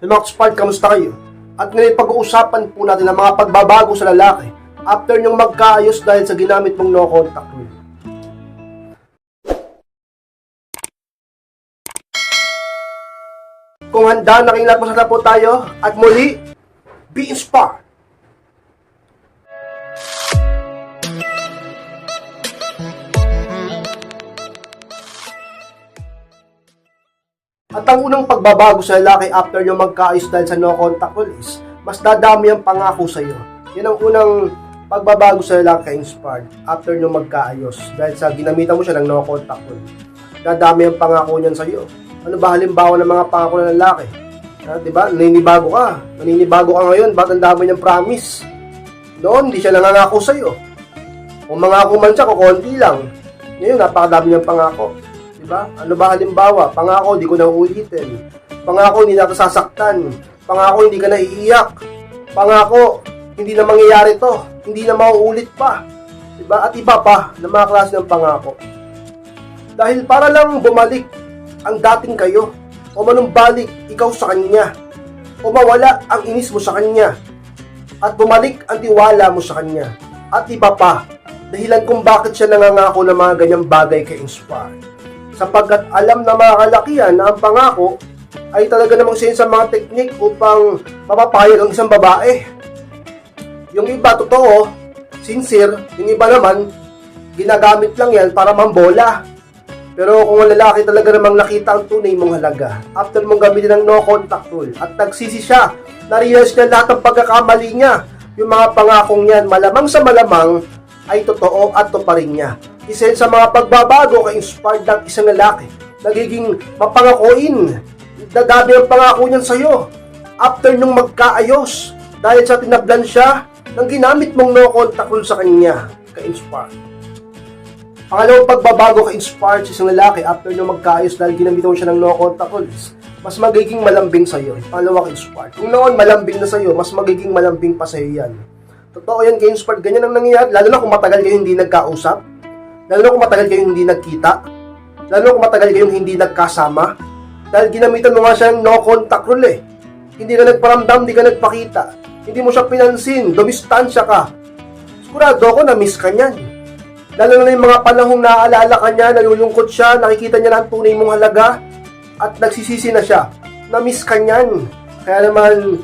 Mga Spark, kamusta kayo? At ngayon pag-uusapan po natin ang mga pagbabago sa lalaki after niyong magkaayos dahil sa ginamit mong no contact rule. Kung handa, na po tayo at muli, be inspired! At ang unang pagbabago sa lalaki after nyo magkaayos dahil sa no contact rule is, mas dadami ang pangako sa iyo. Yan ang unang pagbabago sa lalaki inspired after nyo magkaayos dahil sa ginamitan mo siya ng no contact rule. Dadami ang pangako niyan sa iyo. Ano ba halimbawa ng mga pangako ng lalaki? Ha, 'di ba? Naninibago ka. Naninibago ka ngayon, bakit ang dami niyang promise? Doon, hindi siya nangangako sa iyo. Kung mangako man siya, kukunti lang. Ngayon, napakadami niyang pangako. Ba? Ano ba halimbawa? Pangako, di ko na uulitin. Pangako, hindi na ako sasaktan. Pangako, hindi ka na iiyak. Pangako, hindi na mangyayari to. Hindi na mauulit pa. Di ba? At iba pa na mga klase ng pangako. Dahil para lang bumalik ang dating kayo o manumbalik ikaw sa kanya o mawala ang inis mo sa kanya at bumalik ang tiwala mo sa kanya at iba pa dahilan kung bakit siya nangangako ng mga ganyang bagay kay Inspire sapagkat alam na mga kalakihan na ang pangako ay talaga namang siya sa mga teknik upang mapapayag ang isang babae yung iba totoo sincere yung iba naman ginagamit lang yan para mambola pero kung ang lalaki talaga namang nakita ang tunay mong halaga, after mong gamitin ng no contact rule, at nagsisi siya, na-realize niya lahat ng pagkakamali niya, yung mga pangakong yan, malamang sa malamang, ay totoo at to pa rin niya. Isa sa mga pagbabago kay inspired ng isang lalaki, nagiging mapangakuin, dadami ang pangako niyan sa'yo, after nung magkaayos, dahil sa tinablan siya, ng ginamit mong no contact rule sa kanya, kay inspired. Pangalawang pagbabago ka inspired sa isang lalaki after nyo magkaayos dahil ginamitan mo siya ng no contact rules, mas magiging malambing sa iyo. Pangalawa ka inspired. Kung noon malambing na sa iyo, mas magiging malambing pa sa iyo yan. Totoo yan kay inspired. Ganyan ang nangyayari. Lalo na kung matagal kayo hindi nagkausap. Lalo kung matagal kayo hindi nagkita. Lalo kung matagal kayong hindi nagkasama. Dahil ginamitan mo nga siya ng no contact rule eh. Hindi ka nagparamdam, hindi ka nagpakita. Hindi mo siya pinansin, dumistansya ka. Sigurado ako na miss ka niyan. Lalo na yung mga panahong naaalala ka niya, nalulungkot siya, nakikita niya na ang tunay mong halaga, at nagsisisi na siya. Na-miss ka niyan. Kaya naman,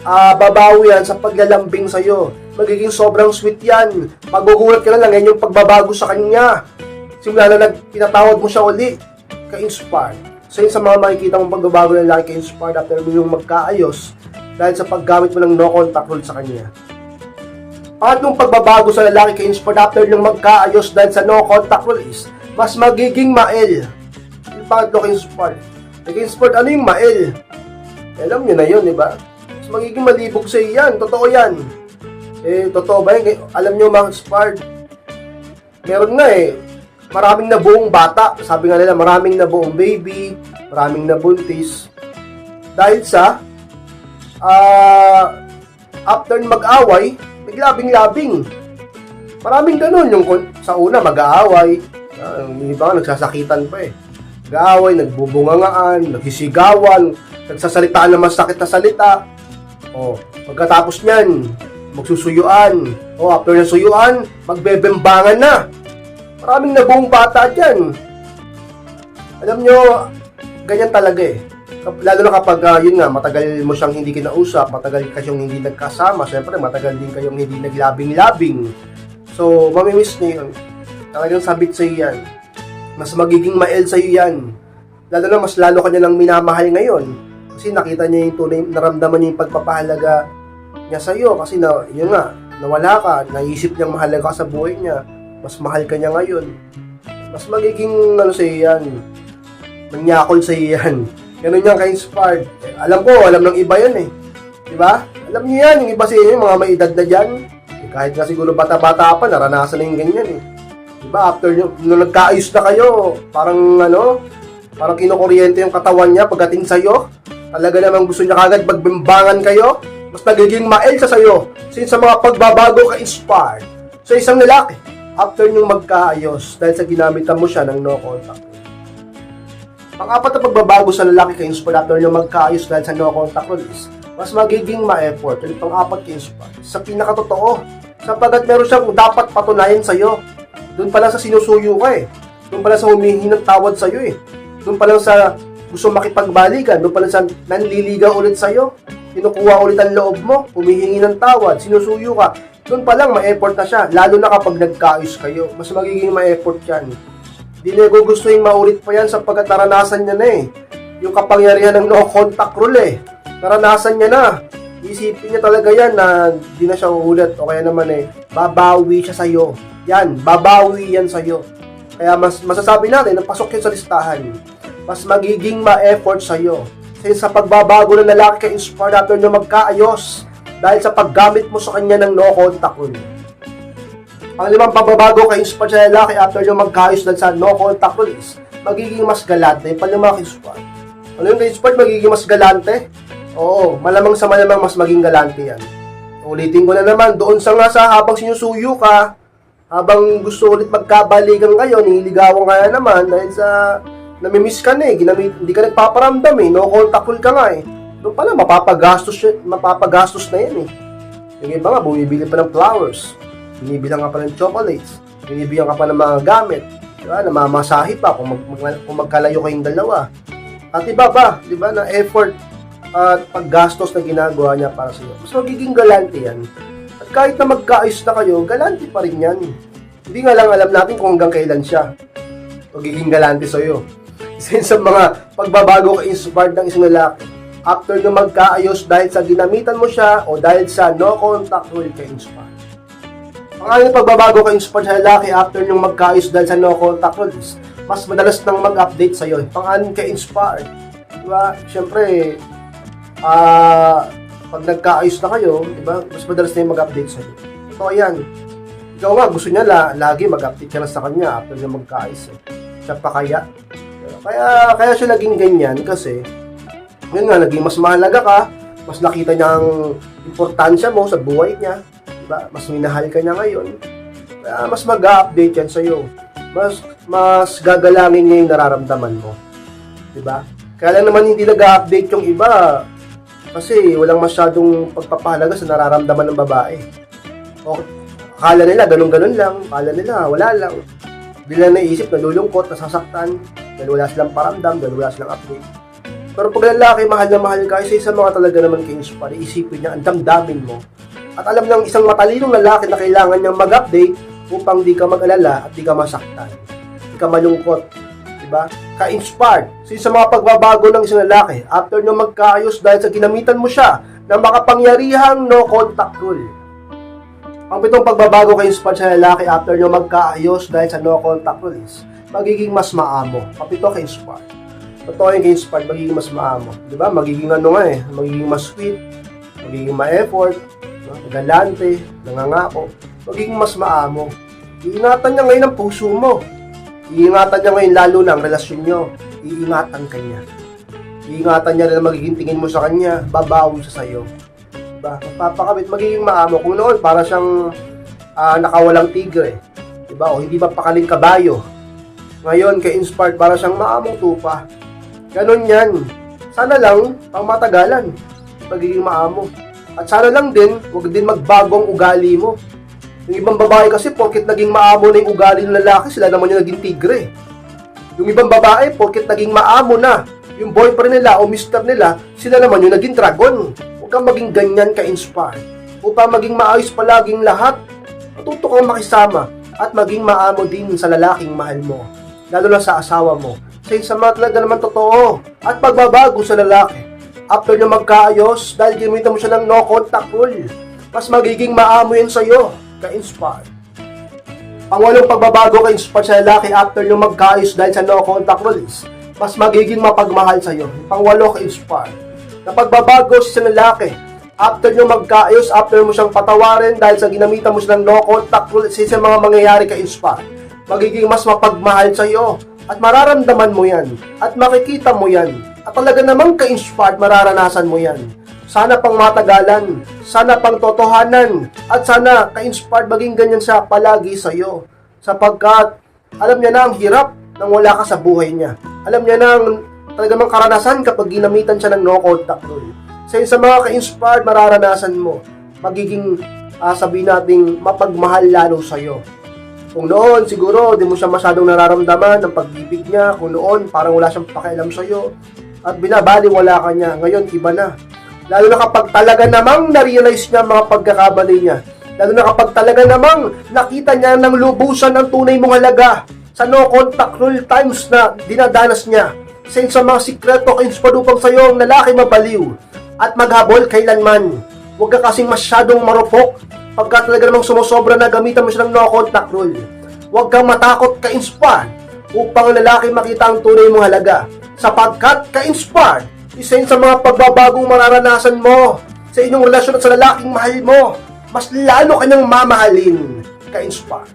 ah babawi yan sa paglalambing sa'yo. Magiging sobrang sweet yan. Magugulat ka na lang, yan yung pagbabago sa kanya. Simula na nagpinatawad mo siya uli, ka-inspired. So yun sa mga makikita mong pagbabago ng laki ka-inspired after mo yung magkaayos dahil sa paggamit mo ng no contact rule sa kanya. Pangatlong pagbabago sa lalaki kay inspired after niyang magkaayos dahil sa no contact rule is, mas magiging mael. Yung pangatlo kay inspired. Kay inspired, ano yung mael? Alam niyo na yun, di ba? Mas magiging malibog sa yan. Totoo yan. Eh, totoo ba yun? Alam niyo mga inspired, meron nga eh, maraming nabuong bata. Sabi nga nila, maraming nabuong baby, maraming nabuntis. Dahil sa, ah, after mag-away, naglabing-labing. Maraming ganun. Yung sa una, mag-aaway. Uh, iba nagsasakitan pa eh. Nag-aaway, nagbubungangaan, nagsisigawan, nagsasalitaan ng masakit na salita. O, pagkatapos niyan, magsusuyuan. O, after ng suyuan, magbebembangan na. Maraming nabuong bata dyan. Alam nyo, ganyan talaga eh. Lalo na kapag, ah, yun nga, matagal mo siyang hindi kinausap, matagal ka siyang hindi nagkasama, syempre matagal din kayong hindi naglabing-labing. So, mamimiss niyo yun. Talagang sabit sa yan. Mas magiging mael sa iyo yan. Lalo na mas lalo ka niya lang minamahal ngayon. Kasi nakita niya yung tunay, naramdaman niya yung pagpapahalaga niya sa iyo. Kasi na, yun nga, nawala ka, naisip niyang mahalaga sa buhay niya. Mas mahal ka niya ngayon. Mas magiging, ano sa iyo yan, manyakol sa iyo. Ganun yan ka-inspired. Eh, alam ko, alam ng iba yan eh. Di ba? Alam niyo yan, yung iba sa inyo, yung mga may edad na dyan. Eh, kahit nga siguro bata-bata pa, naranasan na yung ganyan eh. Di ba? After nyo, nung nagkaayos na kayo, parang ano, parang kinukuryente yung katawan niya pagdating sa'yo. Talaga namang gusto niya kagad magbimbangan kayo. Mas nagiging mael sa sa'yo. Since sa mga pagbabago ka-inspired. So isang lalaki, after nyo magkaayos, dahil sa ginamitan mo siya ng no contact. Pang-apat na pagbabago sa lalaki kay inspired after nyo magkaayos dahil sa no contact rule is, mas magiging ma-effort. Yung pang-apat kay inspired, sa pinakatotoo, sapagkat meron siyang dapat patunayan sa'yo. Doon pa lang sa sinusuyo ka eh. Doon pa lang sa humihingi ng tawad sa'yo eh. Doon pa lang sa gusto makipagbalikan. Doon pa lang sa nanliligaw ulit sa'yo. Kinukuha ulit ang loob mo. Humihingi ng tawad. Sinusuyo ka. Doon pa lang ma-effort na siya. Lalo na kapag nagkaayos kayo. Mas magiging ma-effort yan. Hindi niya gugustuhin maulit pa yan sapagkat naranasan niya na eh. Yung kapangyarihan ng no contact rule eh. Naranasan niya na. Isipin niya talaga yan na di na siya uulit o kaya naman eh, babawi siya sa'yo. Yan, babawi yan sa'yo. Kaya mas masasabi natin na pasok sa listahan. Mas magiging ma-effort sa'yo. Kasi sa pagbabago ng lalaki kay inspired after na magkaayos dahil sa paggamit mo sa kanya ng no contact rule. Ang limang pagbabago kay inspired sa lalaki after yung magkaayos dahil sa no contact rule is magiging mas galante. Yung palima kay inspired. Ano yung kay inspired magiging mas galante? Oo, malamang sa malamang mas maging galante yan. Ulitin ko na naman, doon sa nga sa habang sinusuyo ka, habang gusto ulit magkabalikan kayo, nililigawan ka na naman dahil sa namimiss ka na eh, ginamit, hindi ka nagpaparamdam eh, no contact ka nga eh. Doon pala, mapapagastos, mapapagastos na yan eh. Yung iba nga, bumibili pa ng flowers, binibilang ka pa ng chocolates, binibigyan ka pa ng mga gamit, diba? namamasahe pa kung, mag, mag- kung magkalayo kayong dalawa. At iba ba, di ba, na effort at paggastos na ginagawa niya para sa iyo. Mas magiging galante yan. At kahit na magkaayos na kayo, galante pa rin yan. Hindi nga lang alam natin kung hanggang kailan siya magiging galante sa iyo. Isa sa mga pagbabago kay inspired ng isang lalaki. After na magkaayos dahil sa ginamitan mo siya o dahil sa no contact rule kay inspired. Ang aling pagbabago kay inspired sa lalaki after nyung magkaayos dahil sa no contact rule is mas madalas nang mag-update sa iyo. Pang-anim kay inspired. Diba? Siyempre, ah, pag nagkaayos na kayo, di ba, mas madalas na yung mag-update sa'yo. So, ayan. Ikaw nga, gusto niya la, lagi mag-update ka na sa kanya after na magkaayos. Eh. Siya pa kaya. Kaya, kaya siya naging ganyan kasi, yun nga, naging mas mahalaga ka, mas nakita niya ang importansya mo sa buhay niya, di ba? Mas minahal ka niya ngayon. Kaya mas mag-update yan sa'yo. Mas, mas gagalangin niya yung nararamdaman mo. Di ba? Kaya lang naman hindi nag-update yung iba kasi walang masyadong pagpapahalaga sa nararamdaman ng babae. O, akala nila ganun-ganun lang, akala nila wala lang. Hindi nila naisip, nalulungkot, nasasaktan, dahil wala silang paramdam, dahil wala silang update. Pero pag lalaki, mahal na mahal ka, isa sa mga talaga naman ka-inspire, isipin niya, ang damdamin mo. At alam ng isang matalinong lalaki na kailangan niyang mag-update upang di ka mag-alala at di ka masaktan. Di ka malungkot. Diba? Ka-inspired. So, sa mga pagbabago ng isang lalaki, after nyo magkaayos dahil sa ginamitan mo siya ng makapangyarihang no contact rule. Ang pitong pagbabago kay inspired sa lalaki after nyo magkaayos dahil sa no contact rule is magiging mas maamo. Kapito kay inspired. Totoo yung inspired, magiging mas maamo. Diba? Magiging ano nga eh, magiging mas sweet, magiging ma-effort, no? galante, nangangako, magiging mas maamo. Iingatan niya ngayon ang puso mo. Iingatan niya ngayon lalo na ang relasyon niyo. Iingatan ka niya. Iingatan niya na magiging tingin mo sa kanya, babawi siya sa'yo. Diba? Magpapakabit, magiging maamo. Kung noon, para siyang ah, nakawalang tigre. Diba? O hindi pa pakaling kabayo. Ngayon, kay inspired, para siyang maamong tupa. Ganon yan. Sana lang, pang matagalan, magiging maamo. At sana lang din, huwag din magbago ang ugali mo. Yung ibang babae kasi, porkit naging maamo na yung ugali ng lalaki, sila naman yung naging tigre. Yung ibang babae, porkit naging maamo na, yung boyfriend nila o mister nila, sila naman yung naging dragon. Huwag kang maging ganyan ka-inspire. Upang maging maayos palaging lahat, matuto kang makisama at maging maamo din sa lalaking mahal mo. Lalo na sa asawa mo. Sa sa mga talaga naman totoo. At pagbabago sa lalaki. After nyo magkaayos, dahil gamitan mo siya ng no contact rule, mas magiging maamo yun sa'yo, ka-inspire. Ang walong pagbabago kay inspire sa lalaki after nyo magkaayos dahil sa no contact rules, mas magiging mapagmahal sa'yo. Pangwalo kay inspire. Na pagbabago sa lalaki after nyo magkaayos, after mo siyang patawarin dahil sa ginamitan mo siya ng no contact rules, isa sa mga mangyayari kay inspire. Magiging mas mapagmahal sa'yo at mararamdaman mo yan at makikita mo yan at talaga namang ka-inspired mararanasan mo yan. Sana pang matagalan, sana pang totohanan, at sana ka-inspired maging ganyan siya palagi sa iyo. Sapagkat alam niya na ang hirap nang wala ka sa buhay niya. Alam niya ng talagang karanasan kapag ginamitan siya ng no contact rule. So sa mga ka-inspired, mararanasan mo. Magiging, ah, sabihin nating, mapagmahal lalo sa'yo. Kung noon, siguro, di mo siya masyadong nararamdaman ng pag-ibig niya. Kung noon, parang wala siyang pakialam sa'yo. At binabali, wala ka niya. Ngayon, iba na. Lalo na kapag talaga namang na-realize niya mga pagkakabali niya. Lalo na kapag talaga namang nakita niya ng lubusan ng tunay mong halaga sa no contact rule times na dinadanas niya. Since sa mga sikreto ka-inspired upang sa'yo ang lalaki mabaliw at maghabol kailanman. Huwag ka kasing masyadong marupok pagka talaga namang sumusobra na gamitan mo siya ng no contact rule. Huwag kang matakot ka-inspired upang ang lalaki makita ang tunay mong halaga. Sapagkat ka-inspired, isa yun sa mga pagbabagong mararanasan mo sa inyong relasyon at sa lalaking mahal mo. Mas lalo kanyang mamahalin ka-inspired.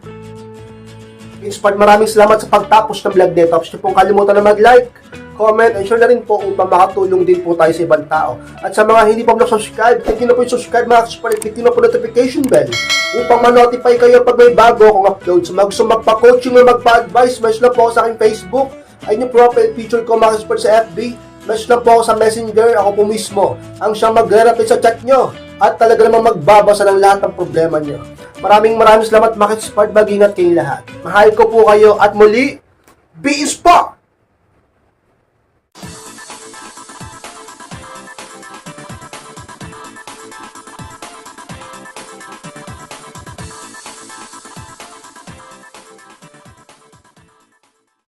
Inspired, maraming salamat sa pagtapos ng vlog nito. Niyo pong kalimutan na mag-like, comment, and share na rin po upang makatulong din po tayo sa ibang tao. At sa mga hindi pa subscribe click na po yung subscribe mga kasupar, click na po notification bell upang ma-notify kayo pag may bago akong upload. So mag gusto magpa-coaching o magpa-advise, message lang po sa aking Facebook. Ayun yung profile picture ko mga kasupar sa FB. Message lang po ako sa Messenger, ako po mismo ang siyang mag-rapid sa chat nyo at talaga namang magbabasa ng lahat ng problema nyo. Maraming maraming salamat mga kasupar, mag-ingat kayong lahat. Mahal ko po kayo at muli, be inspired!